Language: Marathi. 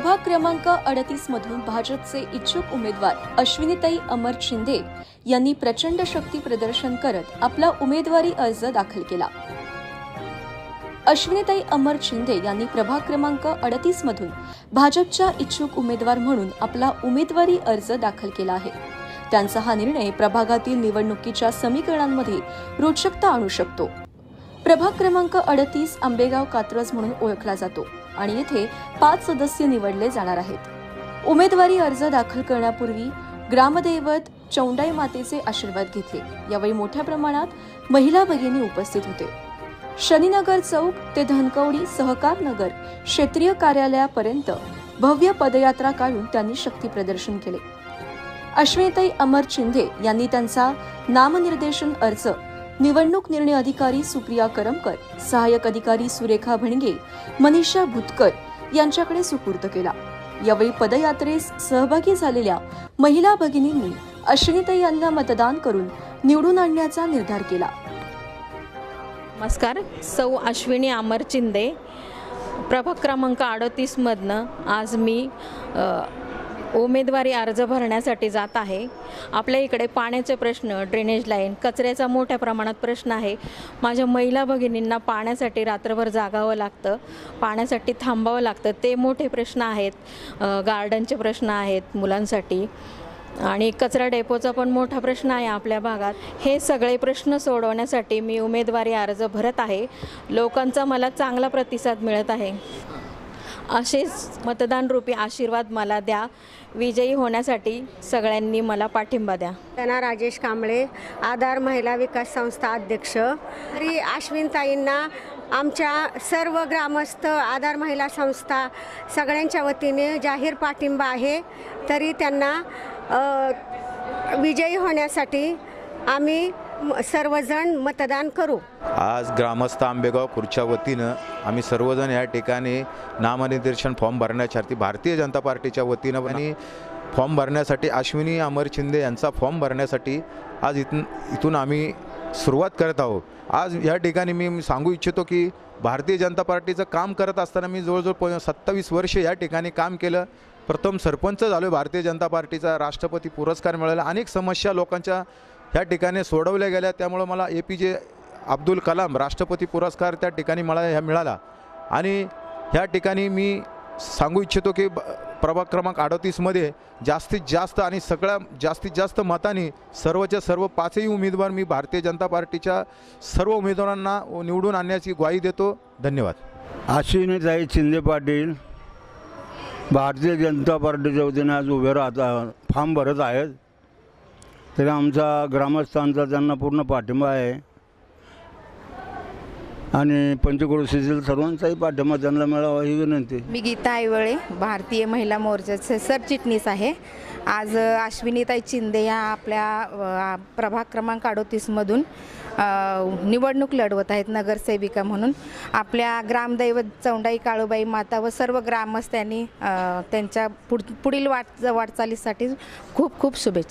प्रभाग क्रमांक अडतीस मधून भाजपचे इच्छुक उमेदवार अश्विनीताई अमर शिंदे यांनी प्रचंड शक्ती प्रदर्शन करत आपला उमेदवारी अर्ज दाखल केला. अश्विनीताई अमर शिंदे यांनी प्रभाग क्रमांक अडतीस मधून भाजपच्या इच्छुक उमेदवार म्हणून आपला उमेदवारी अर्ज दाखल केला आहे. त्यांचा हा निर्णय प्रभागातील निवडणुकीच्या समीकरणांमध्ये रोचकता आणू शकतो. प्रभाग क्रमांक अडतीस आंबेगाव कात्रज म्हणून ओळखला जातो आणि येथे पाच सदस्य निवडले जाणार आहेत. उमेदवारी अर्ज दाखल करण्यापूर्वी ग्रामदैवत चौंडाई मातेचे आशीर्वाद घेतले. यावेळी मोठ्या प्रमाणात महिला भगिनी उपस्थित होते. शनीनगर चौक ते धनकवडी सहकार नगर क्षेत्रीय कार्यालयापर्यंत भव्य पदयात्रा काढून त्यांनी शक्ती प्रदर्शन केले. अश्वेताई अमर चिंधे यांनी त्यांचा नामनिर्देशन अर्ज निवडणूक निर्णय अधिकारी सुप्रिया करमकर सहाय्यक अधिकारी सुरेखा भणगे मनीषा भुतकर यांच्याकडे सुपूर्द केला. यावेळी पदयात्रेस सहभागी झालेल्या महिला भगिनींनी अश्विनीताई यांना मतदान करून निवडून आणण्याचा निर्धार केला. नमस्कार सौ अश्विनी अमर चिंदे. प्रभाग क्रमांक अडतीसमधनं आज मी उमेदवारी अर्ज भरण्यासाठी जात आहे. आपल्या इकडे पाण्याचे प्रश्न ड्रेनेज लाईन कचऱ्याचा मोठ्या प्रमाणात प्रश्न आहे. माझ्या महिला भगिनींना पाण्यासाठी रात्रभर जागावं लागतं पाण्यासाठी थांबावं लागतं. ते मोठे प्रश्न आहेत. गार्डनचे प्रश्न आहेत मुलांसाठी. आणि कचरा डेपोचा पण मोठा प्रश्न आहे आपल्या भागात. हे सगळे प्रश्न सोडवण्यासाठी मी उमेदवारी अर्ज भरत आहे. लोकांचा मला चांगला प्रतिसाद मिळत आहे. असेच मतदानरूपी आशीर्वाद मला द्या. विजयी होण्यासाठी सगळ्यांनी मला पाठिंबा द्या. त्यांना राजेश कांबळे आधार महिला विकास संस्था अध्यक्ष. तरी अश्विनताईंना आमच्या सर्व ग्रामस्थ आधार महिला संस्था सगळ्यांच्या वतीने जाहीर पाठिंबा आहे. तरी त्यांना विजयी होण्यासाठी आम्ही सर्वजण मतदान करू. आज ग्रामस्थ आंबेगाव खुर्च्या वतीनं आम्ही सर्वजण या ठिकाणी नामनिर्देशन फॉर्म भरण्यासाठी भारतीय जनता पार्टीच्या वतीनं आणि फॉर्म भरण्यासाठी अश्विनी अमर शिंदे यांचा फॉर्म भरण्यासाठी आज इथून इथून आम्ही सुरुवात करत आहोत. आज या ठिकाणी मी सांगू इच्छितो की भारतीय जनता पार्टीचं काम करत असताना मी जवळजवळ प सत्तावीस वर्ष या ठिकाणी काम केलं. प्रथम सरपंच झालो भारतीय जनता पार्टीचा राष्ट्रपती पुरस्कार मिळाला. अनेक समस्या लोकांच्या ह्या ठिकाणी सोडवल्या गेल्या. त्यामुळं मला ए पी जे अब्दुल कलाम राष्ट्रपती पुरस्कार त्या ठिकाणी मला ह्या मिळाला. आणि ह्या ठिकाणी मी सांगू इच्छितो की प्रभाग क्रमांक अडतीसमध्ये जास्तीत जास्त आणि सगळ्या जास्तीत जास्त मतांनी सर्वच्या सर्व पाचही उमेदवार मी भारतीय जनता पार्टीच्या सर्व उमेदवारांना निवडून आणण्याची ग्वाही देतो. धन्यवाद. अश्विनीताई शिंदे पाटील भारतीय जनता पार्टीच्या वतीने आज उभे राहत फॉर्म भरत आहेत. तरी आमचा ग्रामस्थांचा त्यांना पूर्ण पाठिंबा आहे. आणि पंचक्रोशीतील सर्वांचाही पाठिंबा त्यांना मिळावा ही विनंती. मी गीता आईवळे भारतीय महिला मोर्चाचे सरचिटणीस आहे. आज अश्विनीताई चिंदे या आपल्या प्रभाग क्रमांक अडोतीसमधून निवडणूक लढवत आहेत नगरसेविका म्हणून. आपल्या ग्रामदैवत चौंडाई काळूबाई माता व सर्व ग्रामस्थांनी त्यांच्या पुढ पुढील वाट वाटचालीसाठी खूप खूप शुभेच्छा.